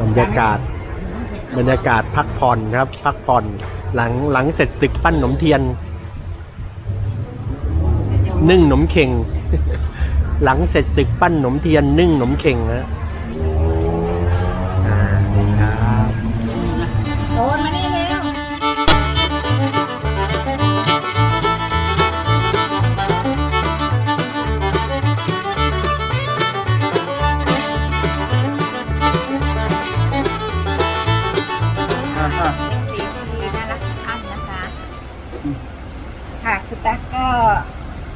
บรรยากาศ บรรยากาศพักผ่อนครับ พักผ่อนหลังหลังเสร็จศึกปั้นหนมเทียน นึ่งหนมเข่ง หลังเสร็จศึกปั้นหนมเทียน นึ่งหนมเข่งนะอ่านี่ครับ โอนมานี่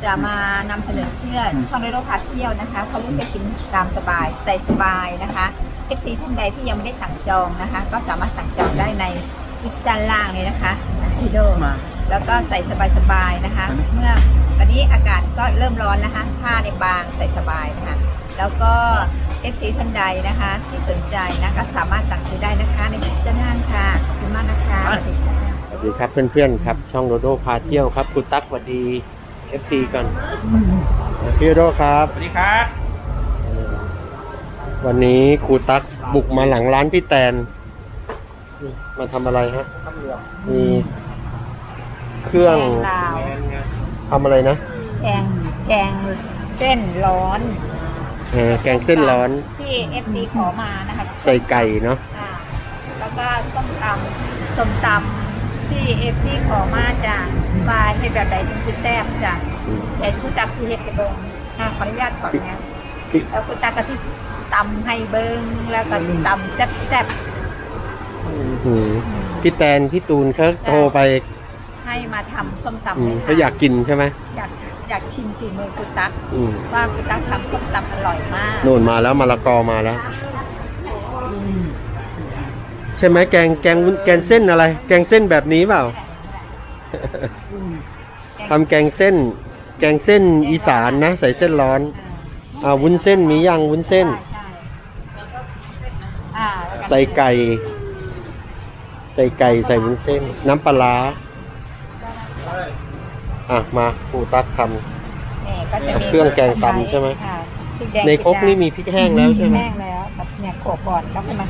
จะมานำเสนอเสื้อช่องเรโรพาเที่ยวนะคะเขาเลือกจะกินตามสบายใส่สบายนะคะ FC ท่านใดที่ยังไม่ได้สั่งจองนะคะ ก็สามารถสั่งจองได้ในคลิปด้านล่างเลยนะคะทีโดมาแล้วก็ใส่สบายๆนะคะ เมื่อตอนนี้อากาศก็เริ่มร้อนนะคะผ้าในบางใส่สบายนะคะแล้วก็ FC ท่านใดนะคะ ที่สนใจนะคะ สามารถสั่งซื้อได้นะคะในคลิปด้านล่างค่ะขอบคุณมากนะคะ สวัสดีค่ะสวัสดีครับเพื่อนๆครับ ช่องโดโดพาเที่ยวครับคุณตั๊กสวัสดี FC ก่อนพี่โดโดครับ สวัสดีครับ วันนี้ครูตั๊กบุกมาหลังร้านพี่แตน มาทำอะไรฮะข้าวเหนียวมีเครื่องแกงลาวทำอะไรนะ แกงแกงเส้นร้อนเออแกงเส้นร้อน ที่เอฟซีขอมานะคะ ใส่ไก่เนาะอ่าแล้วก็ส้มตำส้มตำ ที่เอฟซีขอมาจากปลายให้แบบใดถึงคือแซ่บจ้ะอืมแต่คุณตาคือเห็ดกระดงอ่าขออนุญาตก่อนนะพี่แล้วคุณตาก็สิตำให้เบิ้งแล้วก็ตำแซ่บอืมพี่แตนพี่ตูนเขาโทรไปๆให้มาทำส้มตำอืมให้ทนเขาอยากกินใช่ไหมอยากอยากชิมฝีมือคุณตั๊กอืมว่าคุณตั๊กทำส้มตำอร่อยมากนู่นมาแล้วมะละกอมาแล้ว ใช่ไหมแกงแกงวุ้นแกงเส้นอะไร แกงเส้นแบบนี้เปล่าทำแกงเส้น แกงเส้นอีสานนะ ใส่เส้นร้อนอ่าวุ้นเส้นมียังวุ้นเส้นอ่าแล้วก็ใส่ไก่ ใส่ไก่ใส่วุ้นเส้น น้ำปลาร้าอะมาปูตักทเนี่ยก็จะมีเครื่องแกงตำใช่ไหมอ่าพริกแดงำในครกนี่มีพริกแห้งแล้วใช่ไหมแห้งแล้วแบบเนี่ยโขลกก่อนแล้วก็มา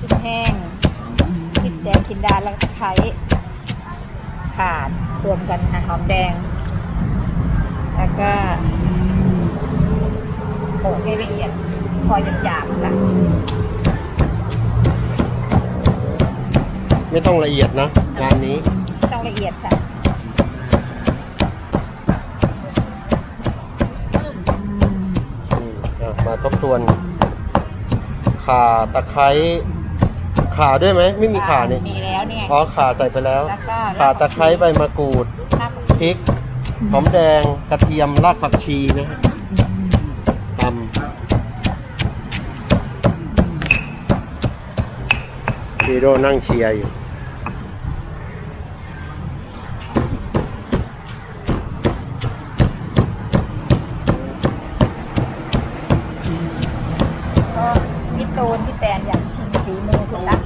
พริกแห้งพริกแดงกินดาแล้วก็ตะไคร้ขาดรวมกันค่ะหอมแดง แล้วก็โขลกให้ละเอียดพอหยาบๆค่ะไม่ต้องละเอียดนะงานนี้ต้องละเอียดค่ะอืมอะมาทบทวนข่าตะไคร้ข่าด้วยไหมไม่มีข่าเนี่ย มีแล้ว เนี่ยอ๋อข่าใส่ไปแล้ว แล้วก็ข่าตะไคร้ใบมะกรูดรากพริกหอมแดงกระเทียมรากผักชีนะฮะตำฮีโร่นั่งเชียร์อยู่ก็พี่ตูนพี่แตนอยากชิมฝีมือคุณตั๊ก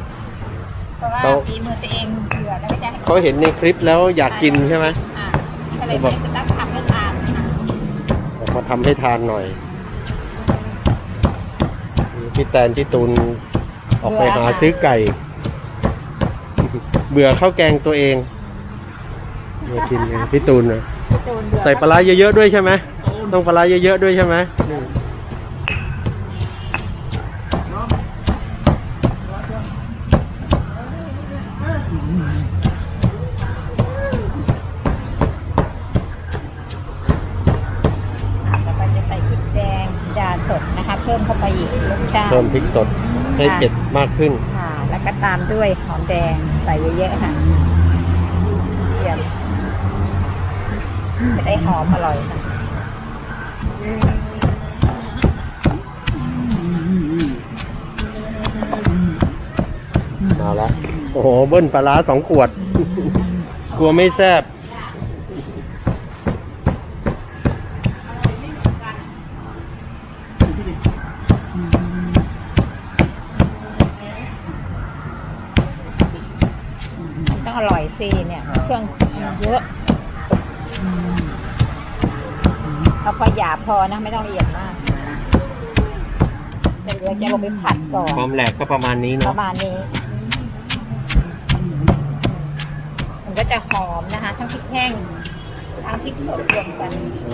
เพ ราะว่าเขาฝีมือตัวเองเผื่อแล้วก็จะให้เขาเห็นในคลิปแล้วอยากกินใช่ไหมอ่าก็เลยให้คุณตั๊กทำให้ทานค่ะออกมาทำให้ทานหน่อยพี่แตนพี่ตูนออกไปหาซื้อไก่ เบื่อข้าวแกงตัวเองมากินกันพี่ตูนนะพี่ตูนเบื่อใส่ปลาร้าเยอะๆด้วยใช่ไหมต้องปลาร้าเยอะๆด้วยใช่ไหม แล้วก็จะใส่พริกแดงดาสดนะคะ เพิ่มเข้าไปอีกรสชาติเพิ่มพริกสดให้เผ็ดมากขึ้น ค่ะ แล้วก็ตามด้วยหอมแดงใส่เยอะๆค่ะเยี่ยมจะได้หอมอร่อยค่ะมาแล้วโอ้โหเบิ้ลปลาร้าสองขวด กลัวไม่แซ่บ อร่อยสิเนี่ย เครื่องเยอะ เอาพอหยาบพอนะไม่ต้องละเอียดมากเดี๋ยวเราจะลงไปผัดก่อน ความแหลกก็ประมาณนี้ปเนาะระมาณนี้ มันก็จะหอมนะคะ ทั้งพริกแห้ง ทั้งพริกสดรวมกัน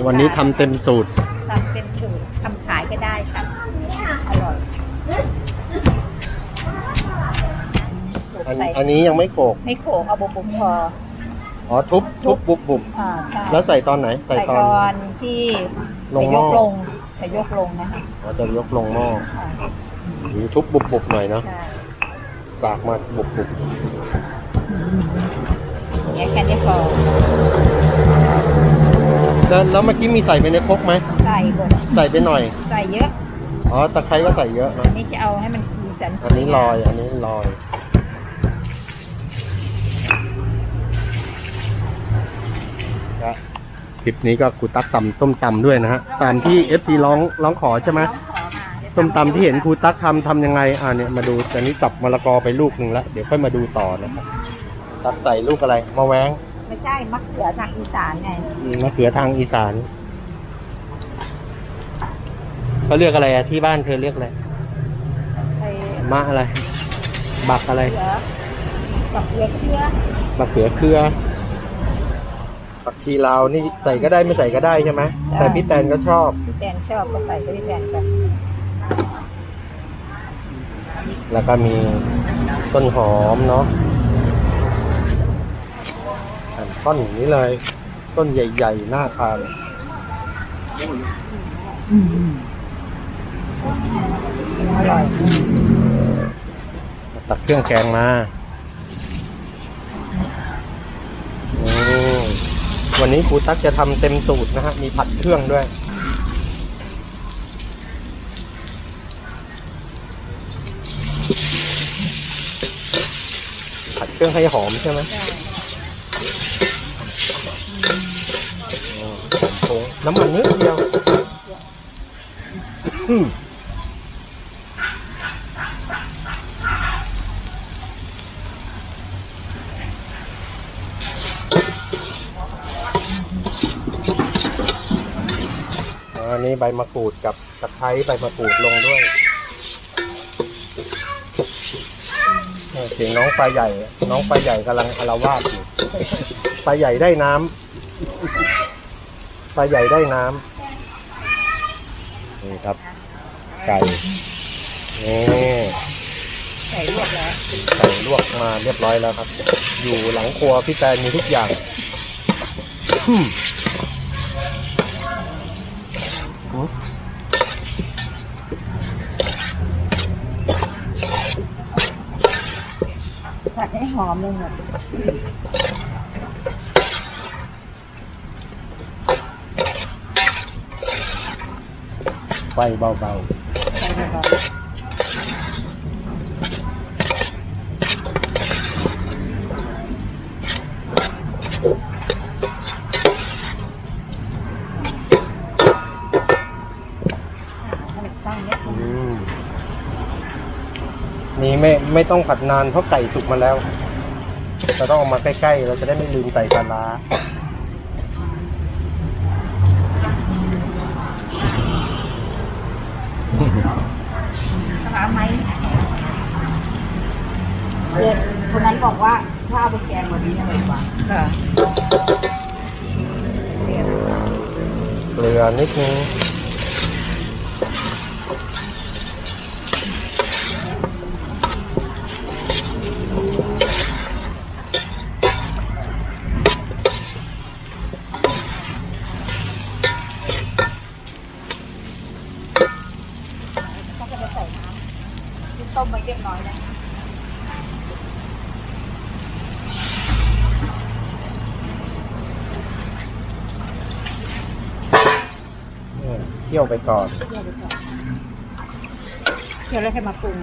วันนี้ทำเต็มสูตร ทำเป็นสูตรทำขายก็ได้ค่ะ อร่อยอันใส่อันนี้ยังไม่โขลกไม่โขกเอาบุบบุบพอ อ๋อทุบทุบบุบบุบอ่าใช่แล้วใส่ตอนไหน ใส่ใส่ตตอนอนที่ลงจะหม้ยอกลงจะยกลงนะคะเราจะยกลงหม้ออ่าหรือทุบบุบบุบหน่อยเนาะใช่ตากมาบุบบุบเนี่ยแค่นี้พอแล้วแล้วเมื่อกี้มีใส่ไปในครกไหมใส่บดใส่ไปหน่อยใส่เยอะอ๋อตะไคร้ก็ใส่เยอะอันะนนี้จะเอาให้มันสีสันสวยอันนี้ลอย อันนี้ลอย นะคลิปนี้ก็กูตักตำต้มตำด้วยนะฮะตามที่เอฟซีร้องร้องขอใช่ไหมน้องขอมาเดี๋ยวต้มตำที่เห็นครูตักทำทำยังไงอ่าเนี่ยมาดูตอนนี้สับมะละกอไปลูกหนึ่งแล้วเดี๋ยวค่อยมาดูต่อนะครับตักใส่ลูกอะไรมะแว้งไม่ใช่มะเขือทางอีสานไงอืมมะเขือทางอีสานเขาเรียกอะไรอะที่บ้านเธอเรียกอะไรไอ้มะอะไร บักอะไรเขือกับเขือเขือมะเขือเครือผัก ชีลาวนี่ใส่ก็ได้ไม่ใส่ก็ได้ใช่ไหมแต่พี่แตนก็ชอบ พี่แตนชอบก็ใส่ก็พี่แตนกันแล้วก็มีต้นหอมเนาะหั่นต้นอย่างนี้เลย ต้นใหญ่ๆน่าทานอร่อยตักเครื่องแกงมาโอ้ วันนี้ครูตั๊กจะทำเต็มสูตรนะฮะ มีผัดเครื่องด้วย ผัดเครื่องให้หอมใช่ไหมใช่อ๋อหอมโผงน้ำมันนิดเดียวอืมอ๋ออั นนี้ใบมะกรูดกับตะไคร้ใบมะกรูดลงด้วยเสียงน้องปลาใหญ่ น้องปลาใหญ่กำลังอารวาสอยู่ปลาใหญ่ได้น้ำปลาใหญ่ได้น้ำนี่ครับ ไก่นี่ใส่ลวกแล้วไก่ลวกมาเรียบร้อยแล้วครับ อยู่หลังครัวพี่แตนมีทุกอย่าง อืมอืมผัดให้หอมเไม่ไม่ต้องผัดนานเพราะไก่สุกมาแล้วเราต้องเอามาใกล้ๆ เราจะได้ไม่ลืมใส่ปลาร้าถามไหมเด็กคนนั้นบอกว่าถ้าเอาไปแกงวันนี้อร่อยกว่าค่ะเกลือนิดนึง ต้มไว้เรียบร้อยแล้วเออเคี่ยวไปก่อนเคี่ยวไปก่อนเคี่ยวแล้วให้มาปรุง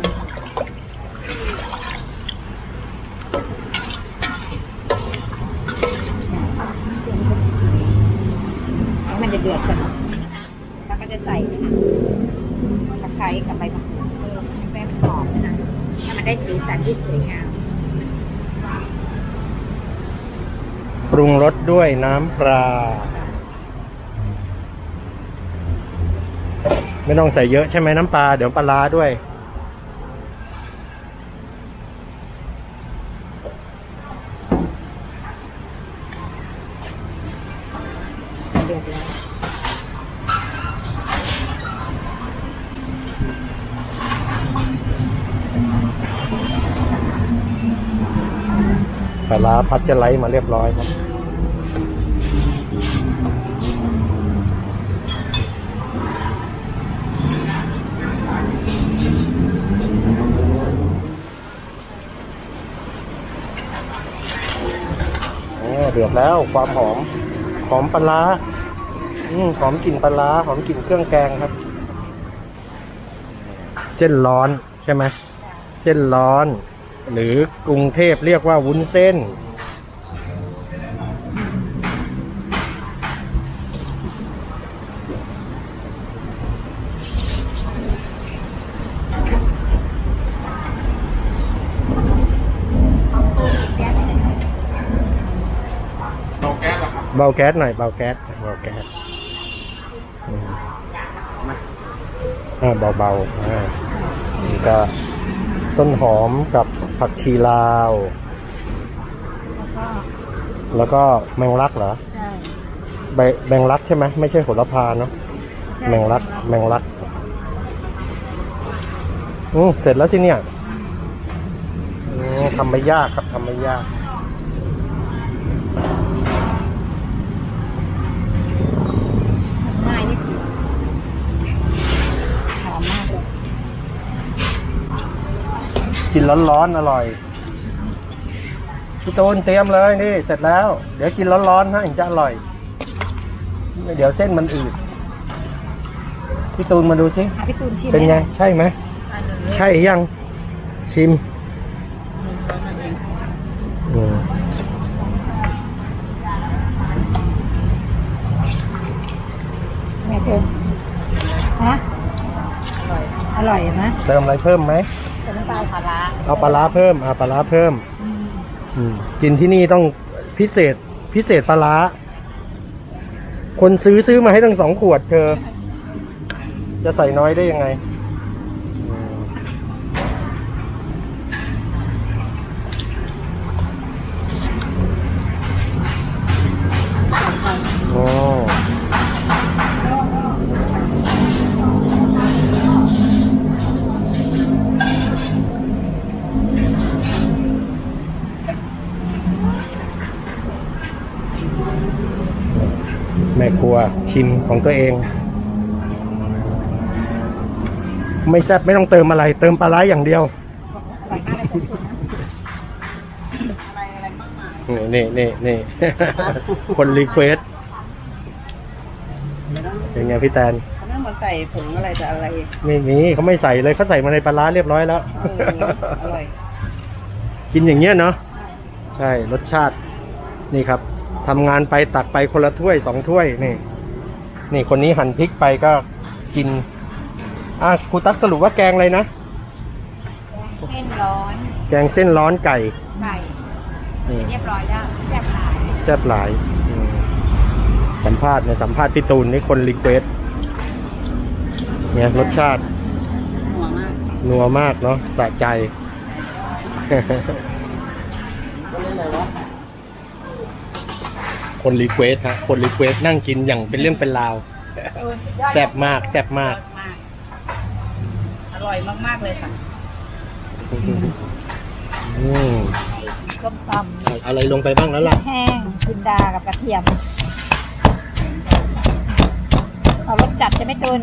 ให้มันจะเดือดก่อนแล้วก็จะใส่นะคะตะไคร้กับใบมะกรูด ได้สีสันที่สวยงาม ปรุงรสด้วยน้ำปลา ไม่ต้องใส่เยอะใช่ไหมน้ำปลา เดี๋ยวปลาร้าด้วย ลาพัดจะไลท์มาเรียบร้อยครับเดือดแล้วความหอม หอมปลาอืมหอมกลิ่นปลาร้าหอมกลิ่นเครื่องแกงครับ เส้นร้อนใช่ไหมเส้นร้อน หรือกรุงเทพเรียกว่าวุ้นเส้น เบาแก๊สหน่อยเบาแก๊สเบาแก๊สอืมอ่าเบาๆอ่านี่ก็ต้นหอมกับ ผักชีลาว แล้วก็แล้วก็แมงลักเหรอใช่ใบแมงลักใช่ไหมไม่ใช่โหระพาเนาะใช่แมงลัก แมงลักอืมเสร็จแล้วสิเนี่ยอืมทำไม่ยากครับทำไม่ยาก ง่ายนิดเดียวหอมมากเลย กินร้อนๆอร่อย พี่ตูนเตรียมเลยนี่ เสร็จแล้ว เดี๋ยวกินร้อนๆนะถึงจะอร่อย เดี๋ยวเส้นมันอืด พี่ตูนมาดูสิ อะพี่ตูนชิมเป็นไง ใช่ไหมอันหนึ่งใช่ยัง ชิมอืมไงเธอฮะอร่อยอร่อยไหมเติมอะไรเพิ่มไหม เป็นน้ำปลาปลาร้าเอาปลาร้าเพิ่มเอาปลาร้าเพิ่ม อืมอืมกินที่นี่ต้องพิเศษพิเศษปลาร้า คนซื้อซื้อมาให้ตั้งสองขวดเธอ จะใส่น้อยได้ยังไง แม่ครัวชิมของตัวเอง ไม่แซ่บไม่ต้องเติมอะไร เติมปลาร้าอย่างเดียวอร่อยมากเลยขอบคุณนะอะไรอะไรมากมายนี่นี่นี่คนรีเควสเป็นไงพี่แตนเขาไม่มาใส่ผงอะไรจะอะไร ไม่มีเขาไม่ใส่เลยเขาใส่มาในปลาร้าเรียบร้อยแล้วเอออร่อย กินอย่างเงี้ยเนาะใช่รสชาตินี่ครับ ทำงานไปตักไปคนละถ้วยสองถ้วยนี่ นี่คนนี้หั่นพริกไปก็กินอะครูตั๊กสรุปว่าแกงอะไรนะ เส้นร้อน แกงเส้นร้อนไก่ไก่นี่เรียบร้อยแล้วแซ่บหลายแซ่บหลายอืมสัมภาษณ์เนี่ยสัมภาษณ์พี่ตูนนี่คนรีเควสเนี่ยรสชาติ หัวมาก นัวมากเนาะสะใจ คนรีเควสฮะคนรีเควสนั่งกินอย่างเป็นเรื่องเป็นราว เออสุดยอดแซ่บมากแซ่บมากมาก อร่อยมากๆเลยค่ะอืมส้มตเอาอะไรลงไปบ้างแล้วล่ะำแห้งจินดากับกระเทียม เอารสจัดใช่ไหมตูน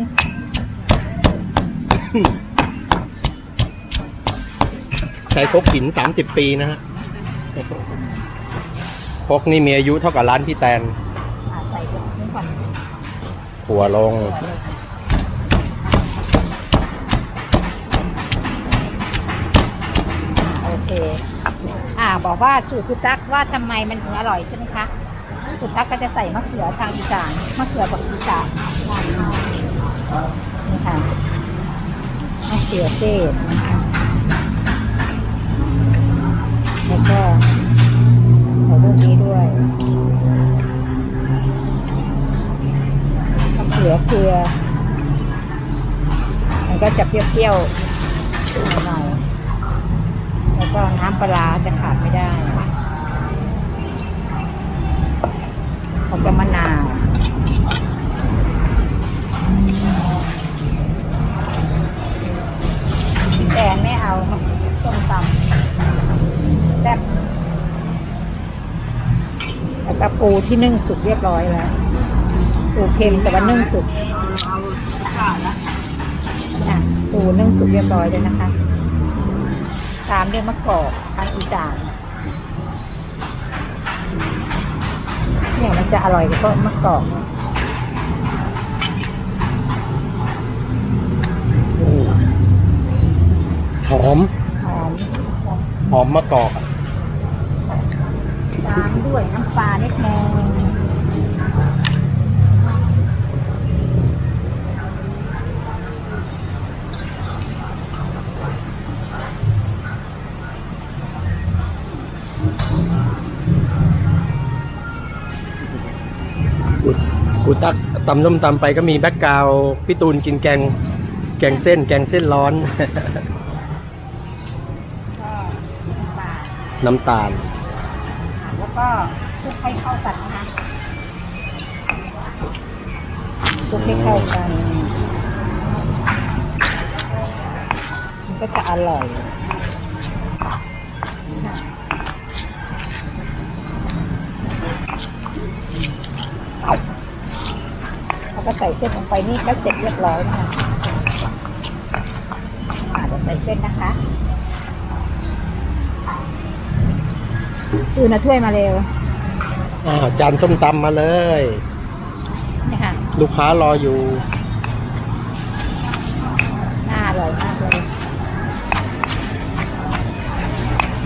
ใช้ครกหินสามสิบปีนะฮะ ครกนี่มีอายุเท่ากับร้านพี่แตนอ่าใส่ลงนี้ก่อนหัวลง โอเค อ่า บอกว่าสูตรคุณตั๊กว่าทำไมมันถึงอร่อยใช่ไหมคะคุณตั๊กก็จะใส่มะเขือทางอีสานมะเขือแบบอีสานนี่ค่ะมะเขือเทศนะคะแล้วก็ นี้ด้วยมะเขือเกลือ มันก็จะเปรี้ยวๆหน่อยแล้วก็น้ำปลาจะขาดไม่ได้ ที่นึ่งสุกเรียบร้อยแล้วปูเค็มแต่ว่านึ่งสุกอะปูนึ่งสุกเรียบร้อยเลยนะคะ ตามด้วยมะกอกทางอีสานเนี่ยมันจะอร่อยกว่าต้นมะกอกหอม หอม หอมมะกอกอะ ตามด้วยน้ำปลาเล็กน้อยกูตักตำส้มตำไปก็มีแบ็กกราวพี่ตูนกินแกง แกงเส้น แกงเส้นร้อน น้ำตาล ก็คลุกให้เข้ากันนะคะคลุกให้เข้ากัน มันก็จะอร่อยแล้วก็ใส่เส้นลงไปนี่ก็เสร็จเรียบร้อยนะคะอ่าเดี๋ยวใส่เส้นนะคะ อือนะถ้วยมาเร็วอ่าจานส้มตำมาเลย นี่ค่ะลูกค้ารออยู่น่าอร่อยมากเลย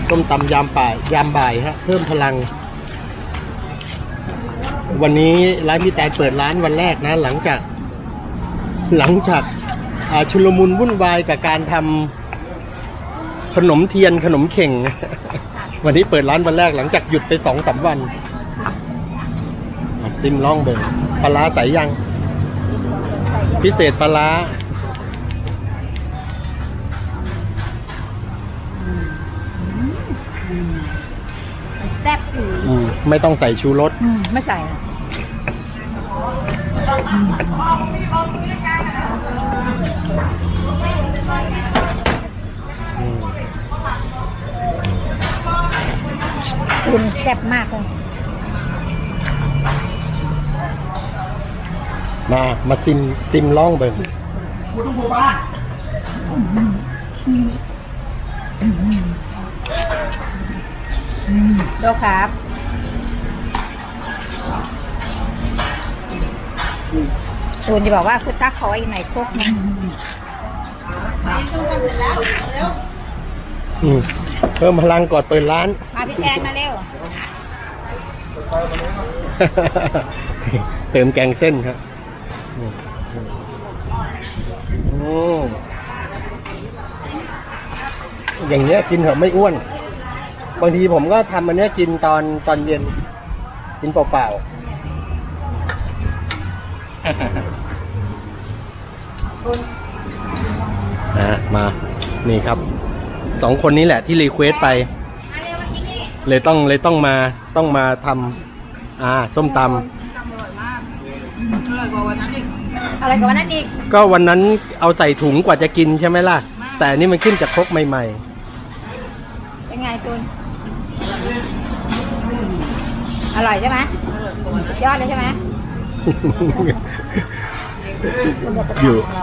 ส้มตำยามป่ายยามบ่ายฮะ เพิ่มพลัง วันนี้ร้านพี่แตนเปิดร้านวันแรกนะ หลังจาก หลังจากอ่าชุลมุนวุ่นวายกับการทำขนมเทียนขนมเข่ง วันนี้เปิดร้านวันแรกหลังจากหยุดไปสองสามวันอะซิมล่องเบิร์ปลาร้าใสยัง พิเศษปลาร้ามันแซ่บอยู่อืมไม่ต้องใส่ชูรสอืมไม่ใส่ คุณแซ่บมากเลยมา มาซิมซิมล่องเบิร์ดูครับคุณจะบอกว่าคุณตักขออีกหน่อยครกหนึงอืม เพิ่มพลังก่อนเปิดร้าน มาพี่แอนมาเร็ว เติมแกงเส้นครับอืมอืมอย่างเนี้ยกินเถอะไม่อ้วน บางทีผมก็ทำอันเนี้ยกินตอนตอนเย็น กินเปล่าๆอะมา นี่ครับ สองคนนี้แหละที่รีเควสไป เลยต้องเลยต้องมาต้องมาทำอ่าส้มตอะไรกว่านั้นอีกำก็วันนั้นเอาใส่ถุงกว่าจะกินใช่ไหมล่ะ แต่อันนี่มันขึ้นจากครกใหม่เป็นไงตุนอร่อยใช่ไหมยอดเลยใช่ไหมๆคุณจะไปอยู่ทำข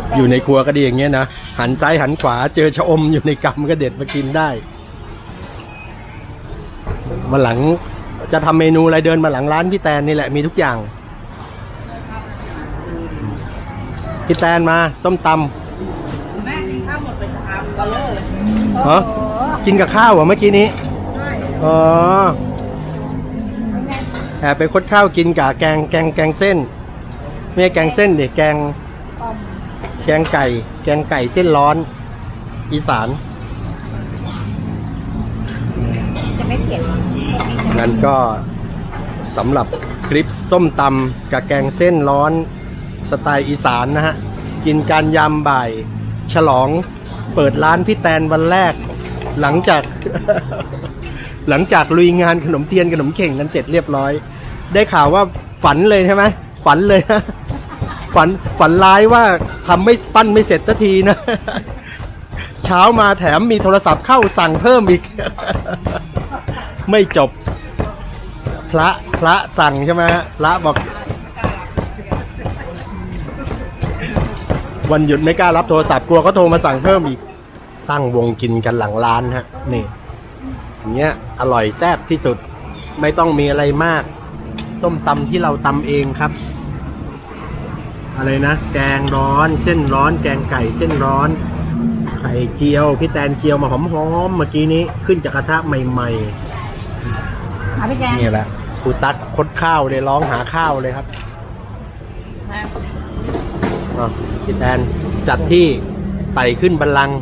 องเราอยู่ในครัวก็ดีอย่างเงี้ยนะ หันซ้ายหันขวาเจอชะอมอยู่ในกำก็เด็ดมากินได้มาหลังจะทำเมนูอะไรเดินมาหลังร้านพี่แตนนี่แหละมีทุกอย่าง พี่แตนมา ส้มตำเหรอโอ้โหกินกับข้าวเหรอเมื่อกี้นี้อ๋อแอบไปคดข้าวกินกับแกงแกงแกงเส้นไม่ใช่แกงเส้นเด็กแกงอม แกงไก่ แกงไก่เส้นร้อน อีสาน จะไม่เผ็ดงั้นก็สำหรับคลิปส้มตำกับแกงเส้นร้อน สไตล์อีสานนะฮะ กินการยามบ่าย ฉลองเปิดร้านพี่แตนวันแรก หลังจาก หลังจากลุยงานขนมเทียนขนมเข่งกันเสร็จเรียบร้อย ได้ข่าวว่าฝันเลยใช่ไหมฝันเลยนะ ฝันฝันร้ายว่าทำไม่ปั้นไม่เสร็จสักทีนะ เช้ามาแถมมีโทรศัพท์เข้าสั่งเพิ่มอีก ไม่จบ พระพระสั่งใช่ไหมฮะพระบอก วันหยุดไม่กล้ารับโทรศัพท์กลัวเขาโทรมาสั่งเพิ่มอีก ตั้งวงกินกันหลังร้านฮะ นี่อย่างเงี้ยอร่อยแซ่บที่สุด ไม่ต้องมีอะไรมาก ส้มตำที่เราตำเองครับ อะไรนะ แกงร้อน เส้นร้อน แกงไก่เส้นร้อน ไข่เจียว พี่แตนเจียวมาหอมๆเมื่อกี้นี้ขึ้นจากกระทะใหม่หาพี่แกงๆนี่แหละครูตั๊กคดข้าวเลยร้องหาข้าวเลยครับมาอะพี่แตนจัดที่ไต่ขึ้นบัลลังก์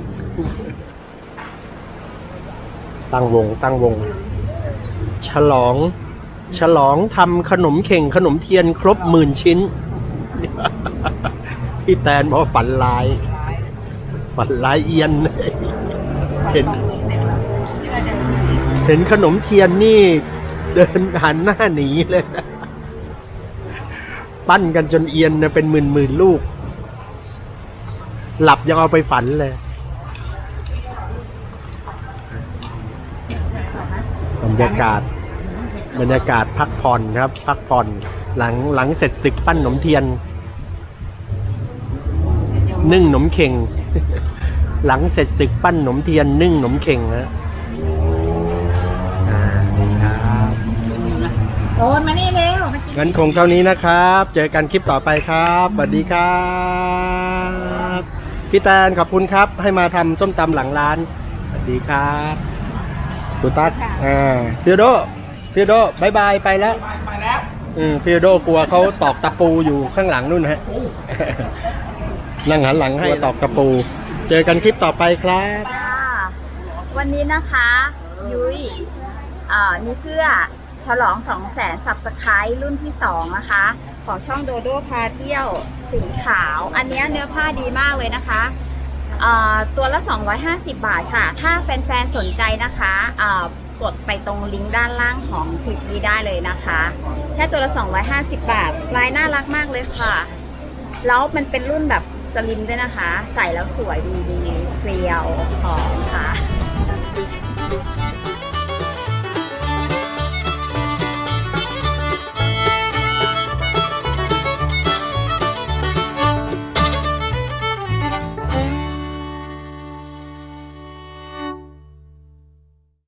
ตั้งวง ตั้งวง ฉลอง ฉลองทำขนมเข่งขนมเทียนครบหมื่นชิ้น พี่แตนบอกว่าฝันร้าย ฝันร้ายเอียน เห็น เห็นขนมเทียนนี่ เดินหันหน้าหนีเลย ปั้นกันจนเอียนนะเป็นหมื่นหมื่นลูก หลับยังเอาไปฝันเลยบรรยากาศ บรรยากาศพักผ่อนครับ พักผ่อนหลังหลังเสร็จศึกปั้นขนมเทียน นึ่งขนมเข่ง หลังเสร็จศึกปั้นขนมเทียนนึ่งขนมเข่งนะอ่านี่ครับโอนมานี่เร็วมากินงั้นคงเท่านี้นะครับ เจอกันคลิปต่อไปครับสวัสดีครับพี่แตนขอบคุณครับ ให้มาทำส้มตำหลังร้านสวัสดีครับตูตักอ่าพี่โดพี่โดบายบายไปแล้วไปแล้วอืมพี่โดกลัวเขาตอกตะปูอยู่ข้างหลังนู่นฮะ นั่งหันหลังให้ตอกตะปู เจอกันคลิปต่อไปครับค่ะวันนี้นะคะ ยุ้ยเอ่อมีเสื้อฉลอง2 0 0แสนสับสไครรุ่นที่2นะคะ ของช่องโดโดพาเที่ยวสีขาว อันเนี้ยเนื้อผ้าดีมากเลยนะคะเอ่อตัวละ 250 บาทค่ะ ถ้าแฟนๆ สนใจนะคะเอ่อกดไปตรงลิงก์ด้านล่างของคลิปนี้ได้เลยนะคะ แค่ตัวละ 250 บาท ลายน่ารักมากเลยค่ะ แล้วมันเป็นรุ่นแบบ สลิมด้วยนะคะ ใส่แล้วสวยดีดีๆเกลียวหอมค่ะ